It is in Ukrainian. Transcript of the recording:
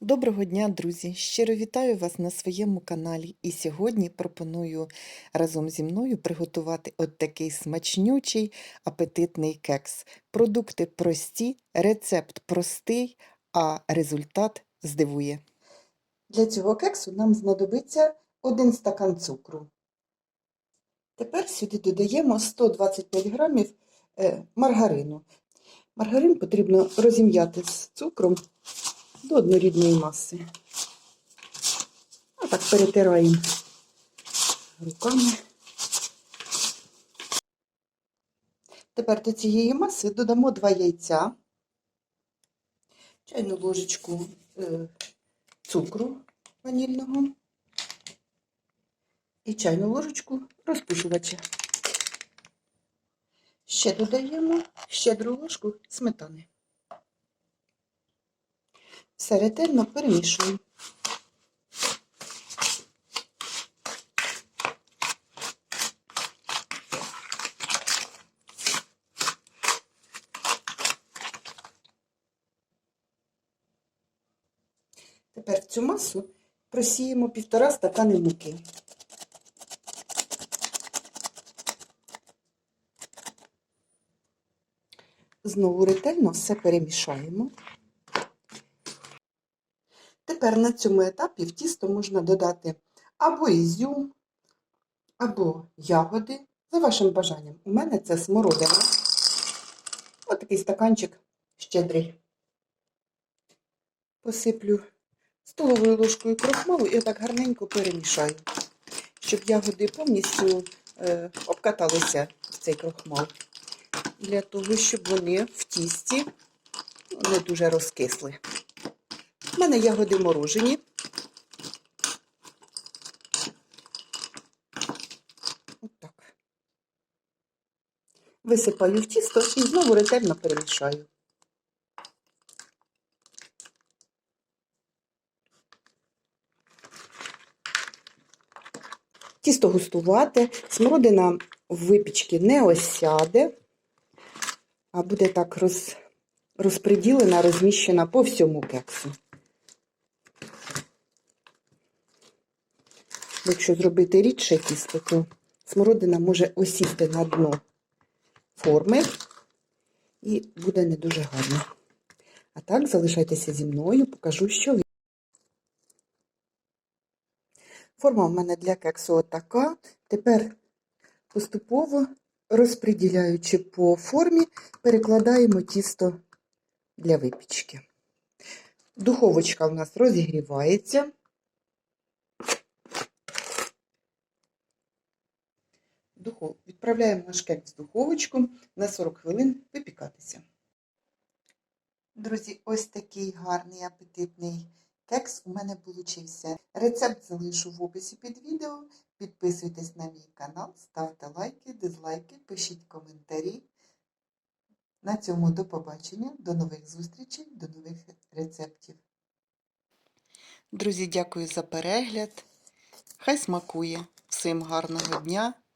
Доброго дня, друзі! Щиро вітаю вас на своєму каналі. І сьогодні пропоную разом зі мною приготувати от такий смачнючий апетитний кекс. Продукти прості, рецепт простий, а результат здивує. Для цього кексу нам знадобиться 1 стакан цукру. Тепер сюди додаємо 125 грамів е, маргарину. Маргарин потрібно розім'яти з цукром до однорідної маси. А так перетираємо руками. Тепер до цієї маси додамо 2 яйця, чайну ложечку е, цукру ванільного і чайну ложечку розпушувача. Ще додаємо щедру ложку сметани. Все ретельно перемішуємо. Тепер в цю масу просіємо півтора стакани муки. Знову ретельно все перемішаємо. Тепер на цьому етапі в тісто можна додати або ізюм, або ягоди, за вашим бажанням. У мене це смородина. Ось такий стаканчик щедрий. Посиплю столовою ложкою крохмалу і отак гарненько перемішаю, щоб ягоди повністю е, обкаталися в цей крохмал. Для того, щоб вони в тісті не дуже розкисли. У мене ягоди морожені. Отак. Висипаю в тісто і знову ретельно перемішаю. Тісто густувате, смородина в випічки не осяде, а буде так роз, розподілена, розміщена по всьому кексу. Якщо зробити рідше тісто, то смородина може осісти на дно форми і буде не дуже гарно. А так, залишайтеся зі мною, покажу, що ви. Форма в мене для кексу отака. Тепер поступово розподіляючи по формі, перекладаємо тісто для випічки. Духовочка у нас розігрівається. Духов... Відправляємо наш кекс в духовочку на 40 хвилин випікатися. Друзі, ось такий гарний апетитний кекс у мене получився. Рецепт залишу в описі під відео. Підписуйтесь на мій канал, ставте лайки, дизлайки, пишіть коментарі. На цьому до побачення, до нових зустрічей, до нових рецептів. Друзі, дякую за перегляд. Хай смакує. Всім гарного дня!